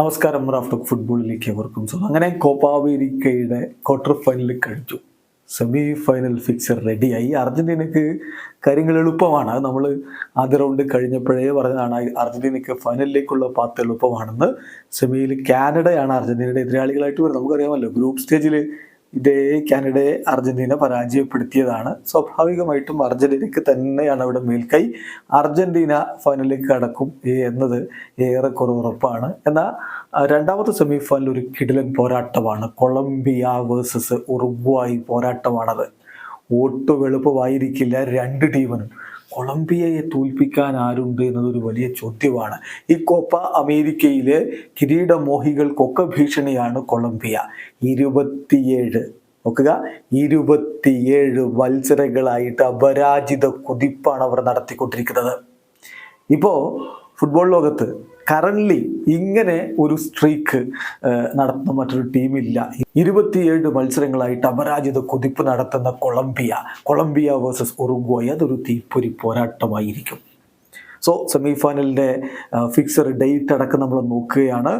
നമസ്കാരം റാഫ്റ്റർ ഫുട്ബോളിലേക്ക് അവർക്കും സ്വാഗതം. അങ്ങനെ കോപ്പ അമേരിക്കയുടെ ക്വാർട്ടർ ഫൈനലിൽ കഴിച്ചു. സെമി ഫൈനൽ ഫിക്സർ റെഡിയായി. അർജന്റീനയ്ക്ക് കാര്യങ്ങൾ എളുപ്പമാണ്. നമ്മൾ ആദ്യ റൗണ്ട് കഴിഞ്ഞപ്പോഴേ പറഞ്ഞതാണ് അർജന്റീനയ്ക്ക് ഫൈനലിലേക്കുള്ള പാത്ത് എളുപ്പമാണെന്ന്. സെമിയിൽ കാനഡയാണ് അർജന്റീനയുടെ എതിരാളികളായിട്ട് വരുന്നത്. നമുക്കറിയാമല്ലോ ഗ്രൂപ്പ് സ്റ്റേജിൽ ഇതേ കാനഡയെ അർജന്റീന പരാജയപ്പെടുത്തിയതാണ്. സ്വാഭാവികമായിട്ടും അർജന്റീനയ്ക്ക് തന്നെയാണ് അവിടെ മേൽക്കൈ. അർജന്റീന ഫൈനലിലേക്ക് കടക്കും എന്നത് ഏറെക്കുറെ ഉറപ്പാണ്. എന്നാൽ രണ്ടാമത്തെ സെമി ഫൈനൽ ഒരു കിടിലൻ പോരാട്ടമാണ്. കൊളംബിയ വേഴ്സസ് ഉറുഗ്വായി പോരാട്ടമാണത്. ഒട്ടും എളുപ്പമായിരിക്കില്ല. രണ്ട് ടീമിനും കൊളംബിയയെ തോൽപ്പിക്കാൻ ആരുണ്ട് എന്നതൊരു വലിയ ചോദ്യമാണ്. ഈ കോപ്പ അമേരിക്കയിലെ കിരീടമോഹികൾക്കൊക്കെ ഭീഷണിയാണ് കൊളംബിയ. ഇരുപത്തിയേഴ് നോക്കുക. ഇരുപത്തിയേഴ് മത്സരങ്ങളായിട്ട് അപരാജിത കുതിപ്പാണ് അവർ നടത്തിക്കൊണ്ടിരിക്കുന്നത്. ഇപ്പോൾ ഫുട്ബോൾ ലോകത്ത് കറൻലി ഇങ്ങനെ ഒരു സ്ട്രീക്ക് നടത്തുന്ന മറ്റൊരു ടീമില്ല ഇരുപത്തിയേഴ് മത്സരങ്ങളായിട്ട് അപരാജിത കുതിപ്പ് നടത്തുന്ന കൊളംബിയ കൊളംബിയ വേഴ്സസ് ഉറുഗ്വായ് അതൊരു തീപ്പൊരി പോരാട്ടമായിരിക്കും. സോ സെമി ഫൈനലിന്റെ ഫിക്സർ ഡേറ്റ് അടക്കം നമ്മൾ നോക്കുകയാണ്.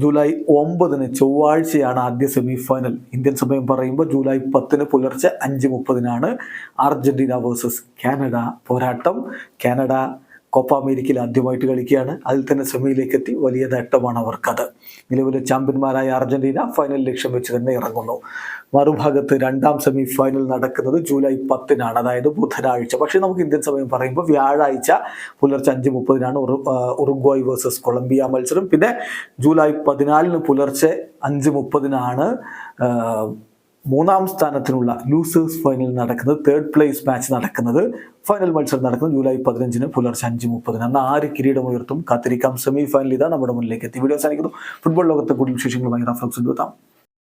ജൂലൈ ഒമ്പതിന് ചൊവ്വാഴ്ചയാണ് ആദ്യ സെമി ഫൈനൽ ഇന്ത്യൻ സമയം പറയുമ്പോൾ ജൂലൈ പത്തിന് പുലർച്ചെ അഞ്ച് മുപ്പതിനാണ് അർജന്റീന വേഴ്സസ് കാനഡ പോരാട്ടം. കാനഡ കോപ്പ അമേരിക്കയിൽ ആദ്യമായിട്ട് കളിക്കുകയാണ്. അതിൽ തന്നെ സെമിയിലേക്ക് എത്തി വലിയ നേട്ടമാണ് അവർക്കത്. നിലവിലെ ചാമ്പ്യന്മാരായ അർജന്റീന ഫൈനൽ ലക്ഷ്യം വെച്ച് തന്നെ ഇറങ്ങുന്നു. മറുഭാഗത്ത് രണ്ടാം സെമി ഫൈനൽ നടക്കുന്നത് ജൂലൈ പത്തിനാണ്. അതായത് ബുധനാഴ്ച. പക്ഷേ നമുക്ക് ഇന്ത്യൻ സമയം പറയുമ്പോൾ വ്യാഴാഴ്ച പുലർച്ചെ അഞ്ച് മുപ്പതിനാണ് ഉറുഗ്വായ് വേഴ്സസ് കൊളംബിയ മത്സരം. പിന്നെ ജൂലൈ പതിനാലിന് പുലർച്ചെ അഞ്ച് മുപ്പതിനാണ് മൂന്നാം സ്ഥാനത്തിനുള്ള ലൂസേഴ്സ് ഫൈനൽ നടക്കുന്നത് തേർഡ് പ്ലേസ് മാച്ച് നടക്കുന്നത്. ഫൈനൽ മത്സരം നടക്കുന്നത് ജൂലൈ പതിനഞ്ചിന് പുലർച്ചെ അഞ്ച് മുപ്പതിന്. അന്ന് ആര് കിരീടം ഉയർത്തും? കാത്തിരിക്കാം. സെമി ഫൈനൽ ഇതാ നമ്മുടെ മുന്നിലേക്ക് എത്തി. വീഡിയോ അവസാനിക്കുന്നു. ഫുട്ബോൾ ലോകത്തെ കൂടുതൽ വിശേഷങ്ങളുമായി റഫ്ലക്സ് എത്താം